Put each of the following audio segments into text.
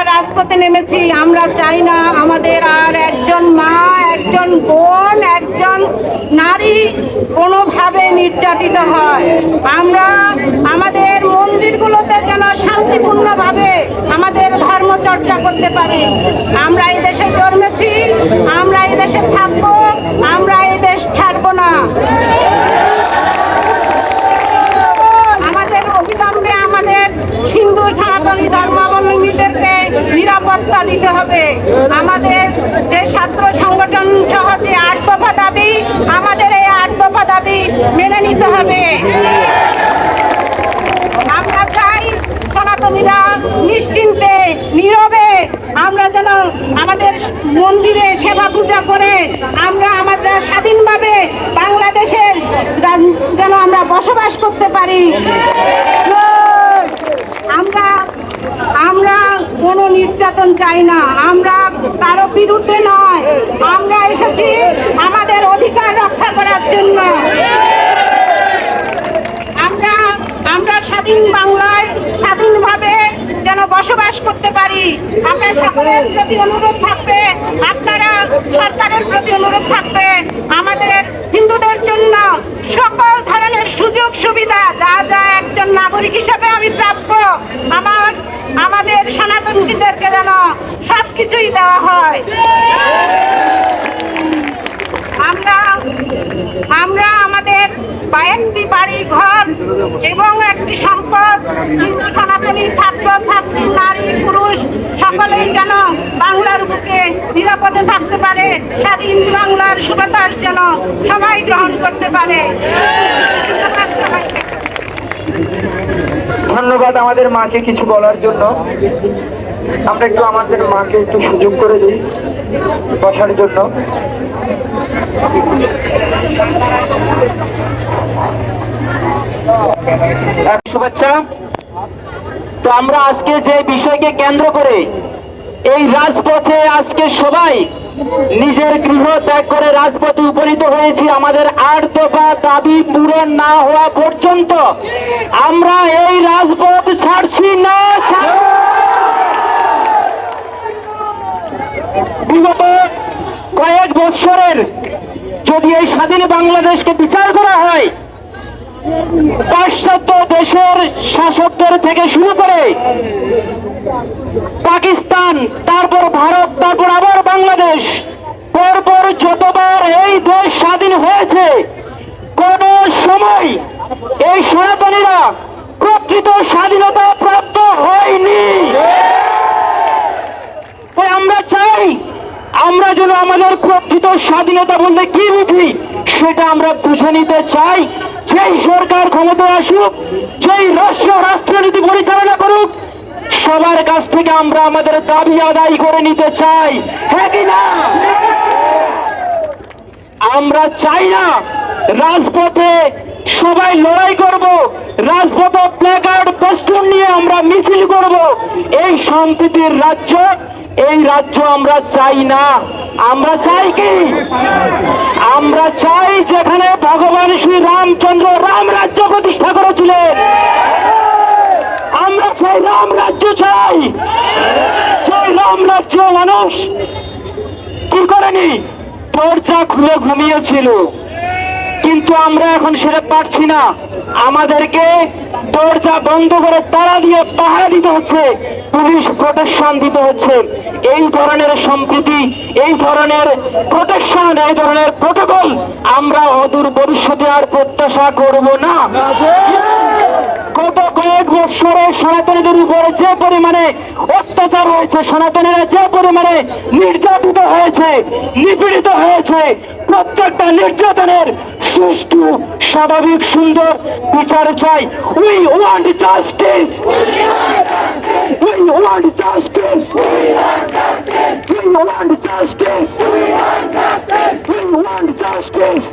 আমরা রাজপথে নেমেছি, আমরা চাই না আমাদের আর একজন মা, একজন বোন, একজন নারী কোনোভাবে নির্যাতিত হয়। আমরা আমাদের মন্দিরগুলোতে যেন শান্তিপূর্ণভাবে আমাদের ধর্ম চর্চা করতে পারি। আমরা এই দেশে জন্মেছি, আমরা এই দেশে থাকব আমরা এই দেশ ছাড়বো না আমাদের অবিলম্বে আমাদের হিন্দু সনাতনী ধর্মাবলম্বীদেরকে নিরাপত্তা দিতে হবে। আমাদের যে ছাত্র সংগঠন সহ যে আট দফা দাবি আমাদের এই আট দফা দাবি মেনে নিতে হবে আমরা চাই সনাতনীরা নিশ্চিন্তে নীরবে আমরা যেন আমাদের মন্দিরে সেবা পূজা করে আমরা আমাদের স্বাধীনভাবে বাংলাদেশের রাজ- যেন আমরা বসবাস করতে পারি আমরা আমরা কোনো নির্যাতন চাই না। আমরা কারও বিরুদ্ধে নয়। আমরা এসেছি আমাদের অধিকার রক্ষা করার জন্য। আমরা আমরা স্বাধীন বাংলায় স্বাধীনভাবে যেন বসবাস করতে পারি। আমরা সকলের প্রতি অনুরোধ থাকবে। আপনারা সরকারের প্রতি অনুরোধ থাকবে। আমাদের হিন্দুদের জন্য সকল ধরনের সুযোগ সুবিধা যা যা একজন নাগরিক হিসাবে আমি প্রাপ্য, আমার আমাদের সনাতন সনাতনীদেরকে যেন সব কিছুই দেওয়া হয় আমরা আমরা আমাদের বা একটি বাড়ি, ঘর এবং একটি সম্পদ হিন্দু সনাতনী ছাত্র, ছাত্রী, নারী, পুরুষ সকলেই যেন বাংলার বুকে নিরাপদে থাকতে পারে, স্বাধীন বাংলার সুবাতাস যেন সবাই গ্রহণ করতে পারে। ধন্যবাদ আমাদের মাকে কিছু বলার জন্য। আমরা একটু আমাদের মাকে একটু সুযোগ করে দিই বসার জন্য। শুভেচ্ছা তো আমরা আজকে যে বিষয়কে কেন্দ্র করে এই রাজপথে আজকে সবাই নিজের গৃহ ত্যাগ করে রাজপথে উপনীত হয়েছি। আমাদের আট দফা দাবি পূরণ না হওয়া পর্যন্ত আমরা এই রাজপথ ছাড়ছি না বিগত কয়েক বৎসরের যদি এই স্বাধীন বাংলাদেশকে বিচার করা হয় পাশ্চাত্য দেশের শাসকদের থেকে শুরু করে পাকিস্তান, তারপর ভারত, তারপর আবার বাংলাদেশ, পরপর যতবার এই দেশ স্বাধীন হয়েছে, কোন সময় এই সনাতনীরা প্রকৃত স্বাধীনতা প্রাপ্ত হয়নি। আমরা চাই, আমরা যেন আমাদের প্রকৃত স্বাধীনতা বলতে কি বুঝি, সেটা আমরা বুঝে নিতে চাই। যেই সরকার ক্ষমতায় আসুক, যেই রাষ্ট্র, রাষ্ট্রনীতি পরিচালনা করুক, সবার কাছ থেকে আমরা আমাদের দাবি আদায় করে নিতে চাই। হ্যাঁ না? আমরা চাই না রাজপথে সবাই লড়াই করব, রাজপথে প্ল্যাকার্ড পোস্টার নিয়ে আমরা মিছিল করব। এই সম্প্রীতির রাজ্য, এই রাজ্য আমরা চাই না। আমরা চাই কি? আমরা চাই যেখানে ভগবান শ্রী রামচন্দ্র রাম রাজ্য প্রতিষ্ঠা করেছিলেন। আমরা চাই রাম রাজ্য চাই। চাই রাম রাজ্য মানুষ কি করেনি? দরজা খুলে ঘুমিয়েছিল। কিন্তু আমরা এখন সেটা পারছি না। আমাদেরকে দরজা বন্ধ করে তারা দিয়ে পাহারা দিতে হচ্ছে। পুলিশ প্রোটেকশন দিতে হচ্ছে। এই ধরনের সম্প্রীতি, এই ধরনের প্রোটেকশন এই ধরনের প্রোটোকল আমরা অদূর ভবিষ্যতে আর প্রত্যাশা করব না। বছরে সনাতনীদের উপরে যে পরিমাণে অত্যাচার হয়েছে সনাতনীরা যে পরিমাণে নির্যাতিত হয়েছে নিপীড়িত হয়েছে প্রত্যেকটা নির্যাতনের সুষ্ঠু স্বাভাবিক সুন্দর বিচার চাই we want justice we want justice we want justice we want justice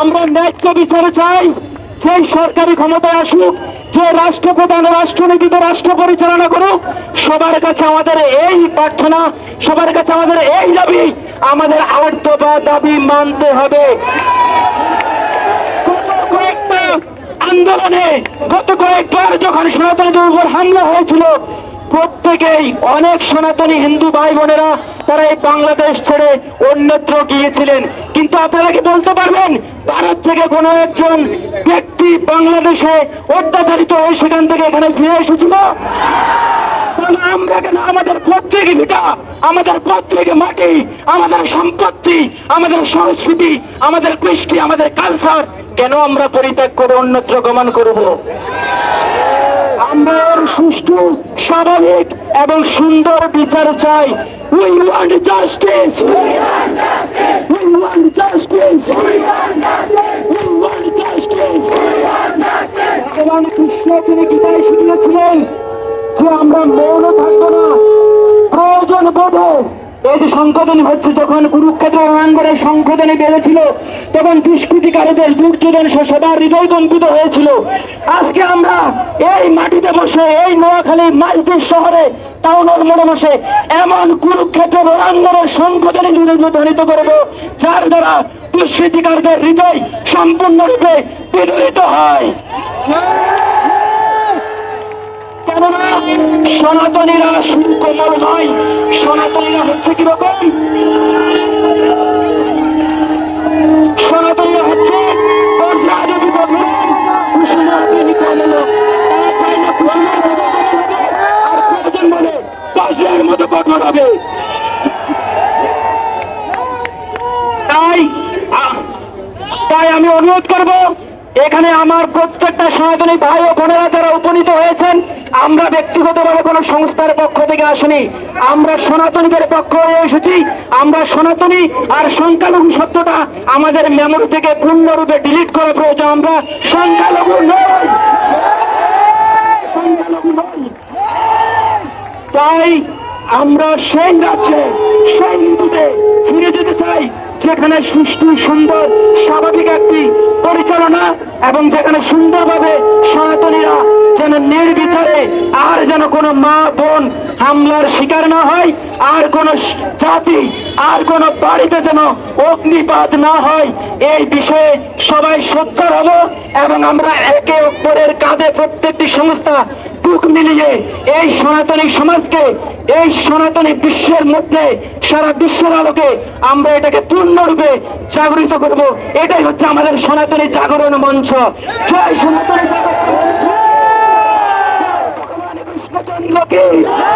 আমরা ন্যায্য বিচার চাই যে সরকারি ক্ষমতায় আসুক, যে রাষ্ট্রপ্রধান রাষ্ট্রনীতিতে রাষ্ট্র পরিচালনা করুক, সবার কাছে আমাদের এই প্রার্থনা, সবার কাছে আমাদের এই দাবি, আমাদের আট দফা দাবি মানতে হবে। আন্দোলনে, গত কয়েকবার যখন সনাতনীদের উপর হামলা হয়েছিল, প্রত্যেকেই অনেক সনাতনী হিন্দু ভাই বোনেরা, তারা এই বাংলাদেশ ছেড়ে অন্যত্র গিয়েছিলেন। কিন্তু আপনারা কি বলতে পারবেন? ভারত থেকে কোনো একজন ব্যক্তি বাংলাদেশে অত্যাচারিত হয়ে সেখান থেকে এখানে ফিরে এসেছিল কেন আমরা পরিত্যাগ অন্যত্র গমন স্বাভাবিক এবং সুন্দর বিচার চাই। We want justice we want justice we want justice ভগবান কৃষ্ণ তিনি গীতায় শিখিয়েছিলেন যে আমরা মৌন থাকব না, প্রয়োজন বোধে। এই যে সংশোধনী হচ্ছে, যখন কুরুক্ষেত্র রণাঙ্গনে সংশোধনী বেড়েছিল, তখন দুষ্কৃতিকারীদের দুর্যোধন সবার হৃদয় কম্পিত হয়েছিল। আজকে আমরা এই মাটিতে বসে, এই নোয়াখালী মাইজদির শহরে, টাউনের মোড়ে বসে এমন কুরুক্ষেত্র রণাঙ্গনের সংশোধনী ধ্বনিত করব, যার দ্বারা দুষ্কৃতিকারীদের হৃদয় সম্পূর্ণরূপে বিদরিত হয়। কেননা সনাতনীরা শুধু কোমল নয় সনাতনীরা হচ্ছে কীরকম? সনাতনীরা হচ্ছে মতো কঠোর হবে, তাই তাই আমি অনুরোধ করব এখানে আমার প্রত্যেকটা সনাতনী ভাই ও বোনেরা যারা উপনীত হয়েছেন, আমরা ব্যক্তিগতভাবে কোনো সংস্থার পক্ষ থেকে আসিনি। আমরা সনাতনীদের পক্ষ হয়ে এসেছি। আমরা সনাতনী আর সংখ্যালঘু শব্দটা আমাদের মেমোরি থেকে পূর্ণরূপে ডিলিট করা প্রয়োজন। আমরা সংখ্যালঘু নই। সংখ্যালঘু নই। তাই আমরা সেই রাজ্যে, সেই ঋতুতে ফিরে যেতে চাই, যেখানে সুষ্ঠু, সুন্দর, স্বাভাবিক একটি পরিচালনা এবং যেখানে সুন্দরভাবে সনাতনীরা যেন নির্বিচারে আর যেন কোনো মা, বোন হামলার শিকার না হয়, আর কোন জাতি, আর কোন বাড়িতে যেন অগ্নিপাত না হয়, এই বিষয়ে সবাই সোচ্চার হব এবং আমরা একে অপরের কাঁধে প্রত্যেকটি সংস্থা বুক মিলিয়ে এই সনাতনী সমাজকে, এই সনাতনী বিশ্বের মধ্যে সারা বিশ্বের আলোকে আমরা এটাকে পূর্ণরূপে জাগরিত করব। এটাই হচ্ছে আমাদের সনাতনী জাগরণ মঞ্চ। জয় সনাতনী জাগরণ মঞ্চ। জয়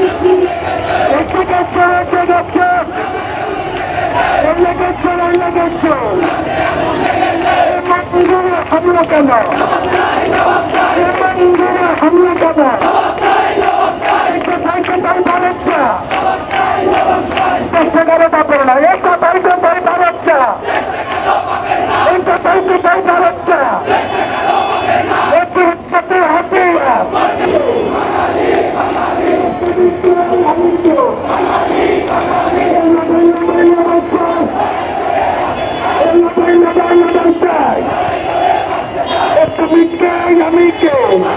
Lecce, Lecce, Lecce! Lecce, Lecce! এমন ইন্দোরে হামলা কেন এমন ইন্দোরে হামলা কেন কোথায় কোথায় বাড়াচ্ছে চেষ্টা করে বাপের না show.